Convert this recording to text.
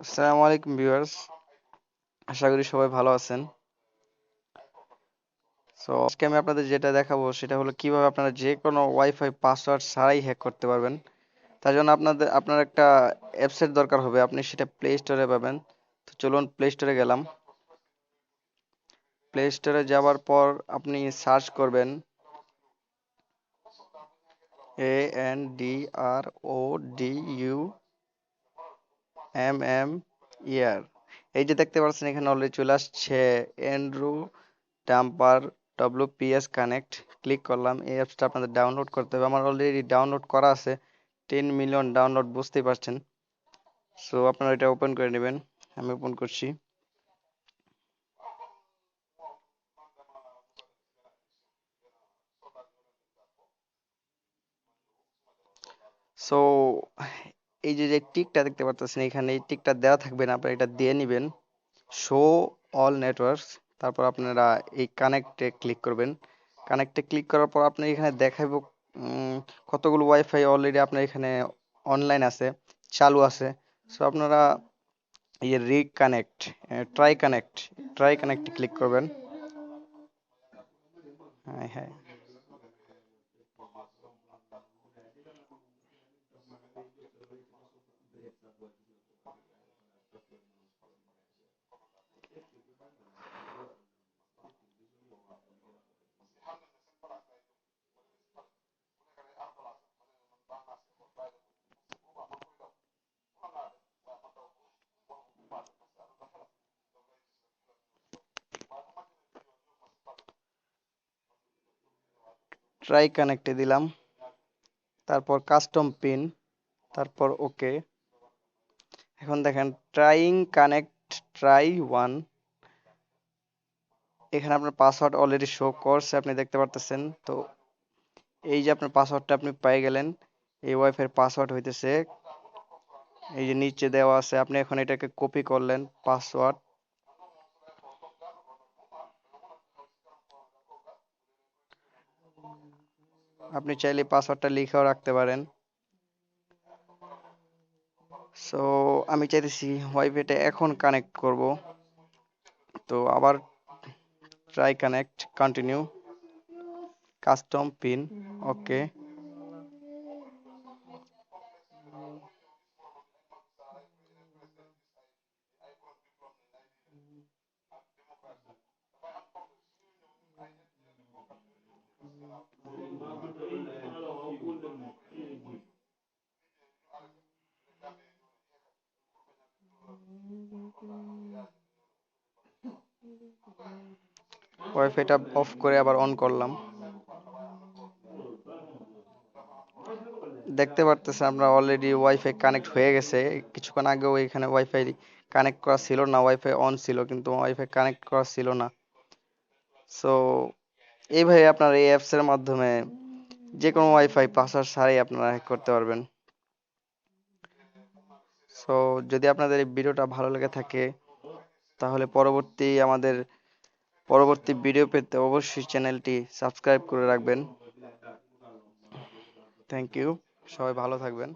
আসসালামু আলাইকুম ভিউয়ার্স। আশা করি সবাই ভালো আছেন। সো আজকে আমি আপনাদের যেটা দেখাবো সেটা হলো কীভাবে আপনারা যে কোনো ওয়াইফাই পাসওয়ার্ড ছাড়াই হ্যাক করতে পারবেন। তার জন্য আপনাদের, আপনার একটা অ্যাপসের দরকার হবে। আপনি সেটা প্লে স্টোরে পাবেন। তো চলুন প্লে স্টোরে গেলাম। প্লে স্টোরে যাওয়ার পর আপনি সার্চ করবেন A N D R O D U M M ইয়ার এই যে দেখতে পাচ্ছেন, এখানে অলরেডি চলে আসছে Andro dumper WPS connect click করলাম, এই অ্যাপসটা আপনাদের ডাউনলোড করতে হবে। আমার অলরেডি ডাউনলোড করা আছে টেন মিলিয়ন ডাউনলোড বুঝতেই পারছেন। সো আপনারা এটা ওপেন করে নেবেন। আমি ওপেন করছি। সো এই যে যে টিকটা দেখতে পাচ্ছেন এখানে এই টিকটা দেওয়া থাকবে না, আপনারা এটা দিয়ে নেবেন। শো অল নেটওয়ার্কস তারপর আপনারা এই কানেক্টে ক্লিক করবেন। কানেক্টে ক্লিক করার পর আপনি এখানে দেখাইব কতগুলো ওয়াইফাই অলরেডি আপনার এখানে অনলাইন আছে, চালু আছে। সো আপনারা এই রিকানেক্ট ট্রাই কানেক্ট ট্রাই কানেক্টে ক্লিক করবেন। হ্যাঁ হ্যাঁ। ট্রাই কানেক্টে দিলাম। তারপর কাস্টম পিন তারপর ওকে এখন দেখেন ট্রাইং কানেক্ট ট্রাই ওয়ান এখানে আপনার পাসওয়ার্ড অলরেডি শো করছে, আপনি দেখতে পারতেছেন। তো এই যে আপনার পাসওয়ার্ডটা আপনি পেয়ে গেলেন, এই ওয়াইফাই পাসওয়ার্ড হইতেছে, এই যে নিচে দেওয়া আছে, আপনি এখন এটাকে কপি করলেন পাসওয়ার্ড আপনি চাইলে পাসওয়ার্ডটা লিখেও রাখতে পারেন। সো আমি চাইতেছি ওয়াইফাইটা এখন কানেক্ট করব। তো আবার try connect continue custom pin okay ওয়াইফাইটা off করে আবার অন করলাম। দেখতে পারতেছেন আমরা অলরেডি ওয়াইফাই কানেক্ট হয়ে গেছে। কিছুক্ষণ আগেও এখানে ওয়াইফাই কানেক্ট করা ছিল না ওয়াইফাই অন ছিল, কিন্তু ওয়াইফাই কানেক্ট করা ছিল না। সো এইভাবে আপনার এই অ্যাপসের মাধ্যমে যে কোনো ওয়াইফাই পাসওয়ার্ড ছাড়াই আপনারা হ্যাক করতে পারবেন। সো যদি আপনাদের এই ভিডিওটা ভালো লেগে থাকে, তাহলে পরবর্তী আমাদের পরবর্তী ভিডিও পেতে অবশ্যই চ্যানেলটি সাবস্ক্রাইব করে রাখবেন। থ্যাংক ইউ সবাই ভালো থাকবেন।